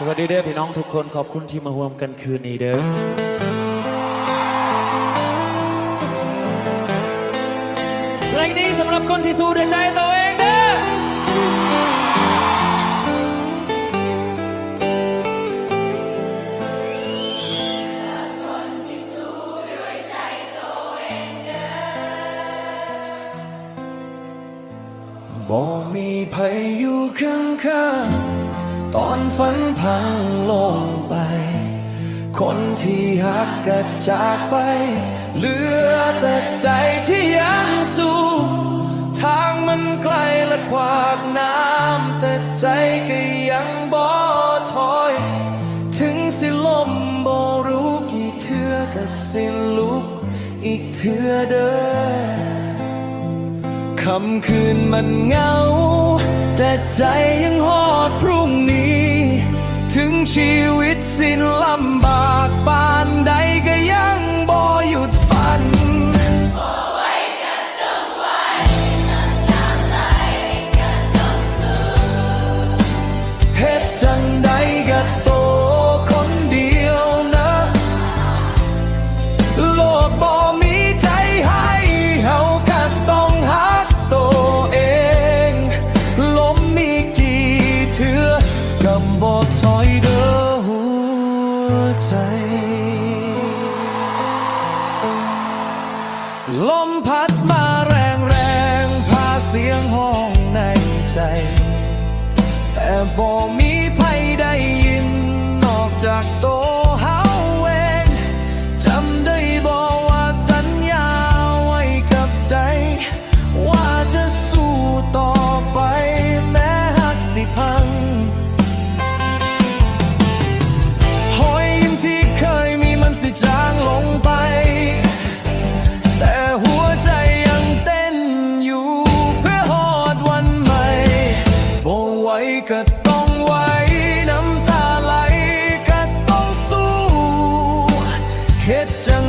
สวัสดีเด้อพี่น้องทุกคนขอบคุณที่มาร่วมกันคืนนี้เด้อเพลงนี้สำหรับคนที่สู้ด้วยใจตัวเองเด้อบ่มีภัยอยู่ข้างข้างๆ ตอนฝันพังลงไป คนที่หักก็จากไป เหลือแต่ใจที่ยังสู้ทางมันไกลและขวากน้ำแต่ใจก็ยังบ่ถอย ถึงสิลมบ่รู้กี่เทือก็สิลุกอีกเทือเด้อคำคืนมันเงา แต่ใจยังหอดพรุ่ง ถึงชีวิตสิ้นลำบากปานใดก็ยังบ่หยุดฝันเฮ็ดจังใดก็โตคนเดียวนะ โลกบ่มี ลมพัดมาแรงแรงพาเสียงห้องในใจ แต่บ่มีใครได้ยินนอกจากตัว ก็ต้องไว้น้ำตาไหลก็ต้องสู้เหตุจัง